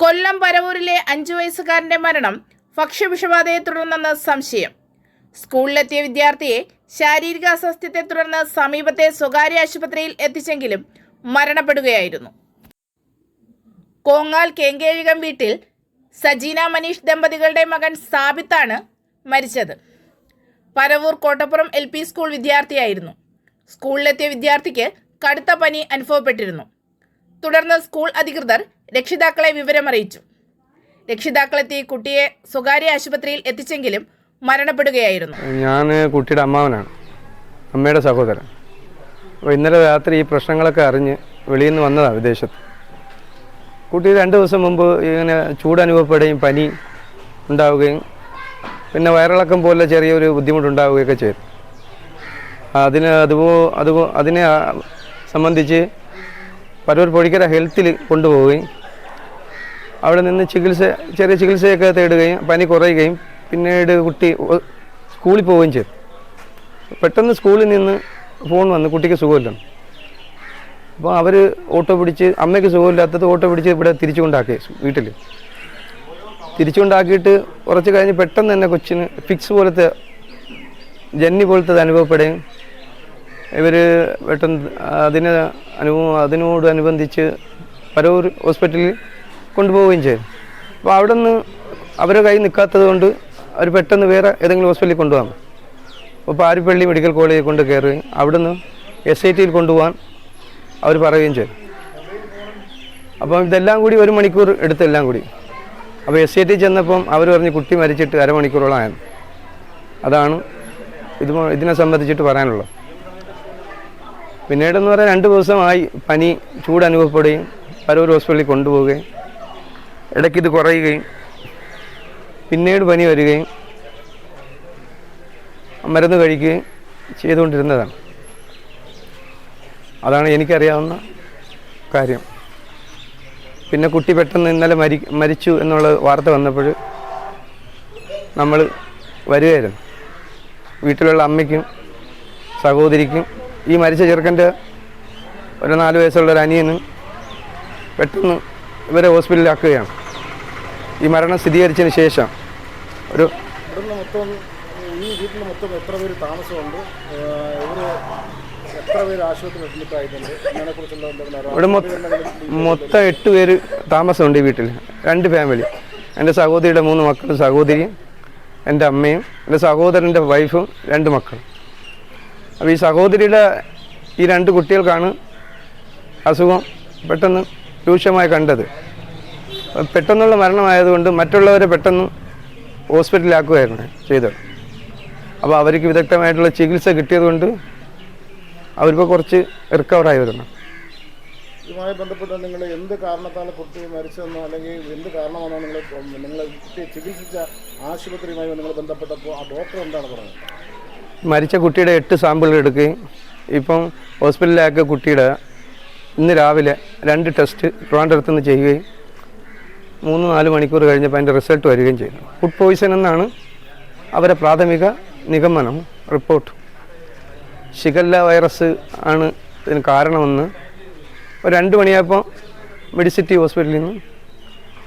കൊല്ലം പരവൂരിലെ അഞ്ചു വയസ്സുകാരന്റെ മരണം ഭക്ഷ്യവിഷബാധയെ തുടർന്നെന്ന് സംശയം. സ്കൂളിലെത്തിയ വിദ്യാർത്ഥിയെ ശാരീരിക അസ്വസ്ഥത്തെ തുടർന്ന് സമീപത്തെ സ്വകാര്യ ആശുപത്രിയിൽ എത്തിച്ചെങ്കിലും മരണപ്പെടുകയായിരുന്നു. കോങ്ങാൽ കേങ്കേഴികം വീട്ടിൽ സജീന മനീഷ് ദമ്പതികളുടെ മകൻ സാബിത്താണ് മരിച്ചത്. Paravur Kottappuram L P school വിദ്യാർത്ഥിയായിരുന്നു. സ്കൂളിലെത്തിയ വിദ്യാർത്ഥിക്ക് കടുത്ത പനി അനുഭവപ്പെട്ടിരുന്നു. തുടർന്ന് സ്കൂൾ അധികൃതർ രക്ഷിതാക്കളെ വിവരമറിയിച്ചു രക്ഷിതാക്കളെത്തി കുട്ടിയെ സ്വകാര്യ ആശുപത്രിയിൽ എത്തിച്ചെങ്കിലും മരണപ്പെടുകയായിരുന്നു. ഞാൻ കുട്ടിയുടെ അമ്മാവനാണ്. അമ്മയുടെ സഹോദരൻ. അപ്പോൾ ഇന്നലെ രാത്രി ഈ പ്രശ്നങ്ങളൊക്കെ അറിഞ്ഞ് വെളിയിൽ നിന്ന് വന്നതാണ് വിദേശത്ത്. കുട്ടി രണ്ട് ദിവസം മുമ്പ് ഇങ്ങനെ ചൂട് അനുഭവപ്പെടുകയും പനി ഉണ്ടാവുകയും പിന്നെ വയറിളക്കം പോലെ ചെറിയൊരു ബുദ്ധിമുട്ടുണ്ടാവുകയൊക്കെ ചെയ്തു. അതിന് അതുപോ അതുപോ അതിനെ സംബന്ധിച്ച് പരൂർ പൊഴിക്കര ഹെൽത്തിൽ കൊണ്ടുപോവുകയും അവിടെ നിന്ന് ചികിത്സ ചെറിയ ചികിത്സയൊക്കെ തേടുകയും പനി കുറയുകയും പിന്നീട് കുട്ടി സ്കൂളിൽ പോവുകയും ചെയ്തു. പെട്ടെന്ന് സ്കൂളിൽ നിന്ന് ഫോൺ വന്ന് കുട്ടിക്ക് സുഖമില്ല. അപ്പോൾ അവർ ഓട്ടോ പിടിച്ച് അമ്മയ്ക്ക് സുഖമില്ലാത്തത് ഓട്ടോ പിടിച്ച് ഇവിടെ തിരിച്ചു കൊണ്ടാക്കി വീട്ടിൽ. തിരിച്ചു കൊണ്ടാക്കിയിട്ട് കുറച്ച് കഴിഞ്ഞ് പെട്ടെന്ന് തന്നെ കൊച്ചിന് ഫിക്സ് പോലത്തെ ജന്നി പോലത്തെ അനുഭവപ്പെടുകയും ഇവർ പെട്ടെന്ന് അതിന് അനുഭവം അതിനോടനുബന്ധിച്ച് പരവൂർ ഹോസ്പിറ്റലിൽ കൊണ്ടുപോവുകയും ചെയ്തു. അപ്പോൾ അവിടെ നിന്ന് അവരുടെ കൈ നിൽക്കാത്തത് കൊണ്ട് അവർ പെട്ടെന്ന് വേറെ ഏതെങ്കിലും ഹോസ്പിറ്റലിൽ കൊണ്ടുപോകാം അപ്പോൾ പാരിപ്പള്ളി മെഡിക്കൽ കോളേജിൽ കൊണ്ട് കയറുകയും അവിടുന്ന് എസ് ഐ ടിയിൽ കൊണ്ടുപോകാൻ അവർ പറയുകയും ചെയ്തു. അപ്പം ഇതെല്ലാം കൂടി ഒരു മണിക്കൂർ എടുത്തെല്ലാം കൂടി. അപ്പോൾ എസ് ഐ ടി ചെന്നപ്പം അവർ പറഞ്ഞ് കുട്ടി മരിച്ചിട്ട് അരമണിക്കൂറോളം അതാണ് ഇത് ഇതിനെ സംബന്ധിച്ചിട്ട് പറയാനുള്ളത്. പിന്നീടെന്ന് പറയാൻ രണ്ട് ദിവസമായി പനി ചൂട് അനുഭവപ്പെടുകയും പരൂർ ഹോസ്പിറ്റലിൽ കൊണ്ടുപോവുകയും ഇടയ്ക്ക് ഇത് കുറയുകയും പിന്നീട് പനി വരികയും മരുന്ന് കഴിക്കുകയും ചെയ്തുകൊണ്ടിരുന്നതാണ്. അതാണ് എനിക്കറിയാവുന്ന കാര്യം. പിന്നെ കുട്ടി പെട്ടെന്ന് ഇന്നലെ മരി മരിച്ചു എന്നുള്ള വാർത്ത വന്നപ്പോൾ നമ്മൾ വരികയായിരുന്നു. വീട്ടിലുള്ള അമ്മയ്ക്കും സഹോദരിക്കും ഈ മരിച്ച ചെറുക്കന്റെ ഒരു നാല് വയസ്സുള്ള ഒരു അനിയനും പെട്ടെന്ന് ഇവരെ ഹോസ്പിറ്റലിലാക്കുകയാണ്. ഈ മരണം സ്ഥിരീകരിച്ചതിന് ശേഷം ഒരു ഈ വീട്ടിൽ മൊത്തം എത്ര പേര് താമസമുണ്ട്? എത്ര പേര് ആശുപത്രി? ഇവിടെ മൊത്തം എട്ട് പേര് താമസമുണ്ട് ഈ വീട്ടിൽ രണ്ട് ഫാമിലി എന്റെ സഹോദരിയുടെ മൂന്ന് മക്കളും സഹോദരിയും എന്റെ അമ്മയും എന്റെ സഹോദരന്റെ വൈഫും രണ്ട് മക്കളും. അപ്പോൾ ഈ സഹോദരിയുടെ ഈ രണ്ട് കുട്ടികൾക്കാണ് അസുഖം പെട്ടെന്ന് രൂക്ഷമായി കണ്ടത്. പെട്ടെന്നുള്ള മരണമായതുകൊണ്ട് മറ്റുള്ളവരെ പെട്ടെന്ന് ഹോസ്പിറ്റലിലാക്കുകയായിരുന്നു ചെയ്തത്. അപ്പോൾ അവർക്ക് വിദഗ്ധമായിട്ടുള്ള ചികിത്സ കിട്ടിയതുകൊണ്ട് അവരിപ്പോൾ കുറച്ച് റിക്കവറായി വരുന്നു ഇതുമായി ബന്ധപ്പെട്ട് നിങ്ങൾ എന്ത് കാരണത്താണ് കുട്ടി മരിച്ചതെന്നോ അല്ലെങ്കിൽ എന്ത് കാരണമാണോ നിങ്ങൾ നിങ്ങൾ കുട്ടിയെ ചികിത്സിച്ച ആശുപത്രിയുമായി നിങ്ങൾ ബന്ധപ്പെട്ടപ്പോൾ ആ ഡോക്ടർ എന്താണ് പറഞ്ഞത്? മരിച്ച കുട്ടിയുടെ എട്ട് സാമ്പിളുകൾ എടുക്കുകയും ഇപ്പം ഹോസ്പിറ്റലിലാക്കിയ കുട്ടിയുടെ ഇന്ന് രാവിലെ രണ്ട് ടെസ്റ്റ് ട്രിവാൻഡ്രത്ത് നിന്ന് ചെയ്യുകയും മൂന്ന് നാല് മണിക്കൂർ കഴിഞ്ഞപ്പോൾ അതിന്റെ റിസൾട്ട് വരികയും ചെയ്തു. ഫുഡ് പോയിസൺ എന്നാണ് അവരെ പ്രാഥമിക നിഗമനം റിപ്പോർട്ട്. ഷിഗല്ല വൈറസ് ആണ് ഇതിന് കാരണമെന്ന് ഒരു രണ്ട് മണിയായപ്പോൾ മെഡിസിറ്റി ഹോസ്പിറ്റലിൽ നിന്ന്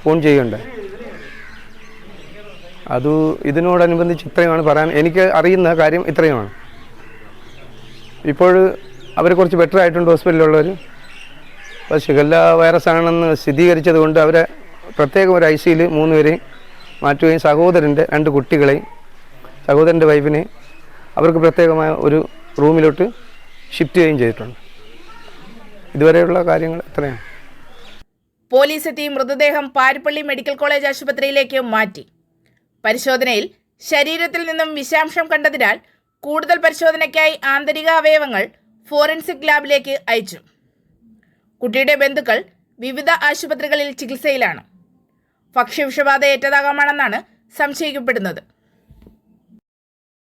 ഫോൺ ചെയ്യുകയുണ്ടായി. അത് ഇതിനോടനുബന്ധിച്ച് ഇത്രയുമാണ് പറയാൻ. എനിക്ക് അറിയുന്ന കാര്യം ഇത്രയുമാണ്. ഇപ്പോൾ അവർ കുറച്ച് ബെറ്റർ ആയിട്ടുണ്ട് ഹോസ്പിറ്റലിലുള്ളവർ അപ്പോൾ ഷിഗല്ല വൈറസ് ആണെന്ന് സ്ഥിരീകരിച്ചത് കൊണ്ട് അവരെ പ്രത്യേകം ഒരു ഐ സിയിൽ മൂന്ന് പേരെയും മാറ്റുകയും സഹോദരന്റെ രണ്ട് കുട്ടികളെയും സഹോദരന്റെ വൈഫിനെ അവർക്ക് പ്രത്യേകമായ ഒരു റൂമിലോട്ട് ഷിഫ്റ്റ് ചെയ്യുകയും ചെയ്തിട്ടുണ്ട്. ഇതുവരെയുള്ള കാര്യങ്ങൾ എത്രയാണ്? പോലീസ് എത്തി മൃതദേഹം പാരിപ്പള്ളി മെഡിക്കൽ കോളേജ് ആശുപത്രിയിലേക്ക് മാറ്റി. പരിശോധനയിൽ ശരീരത്തിൽ നിന്നും വിഷാംശം കണ്ടതിനാൽ കൂടുതൽ പരിശോധനയ്ക്കായി ആന്തരിക അവയവങ്ങൾ ഫോറൻസിക് ലാബിലേക്ക് അയച്ചു. കുട്ടിയുടെ ബന്ധുക്കൾ വിവിധ ആശുപത്രികളിൽ ചികിത്സയിലാണ്. ഭക്ഷ്യവിഷബാധ ഏറ്റതാകാമാണെന്നാണ് സംശയിക്കപ്പെടുന്നത്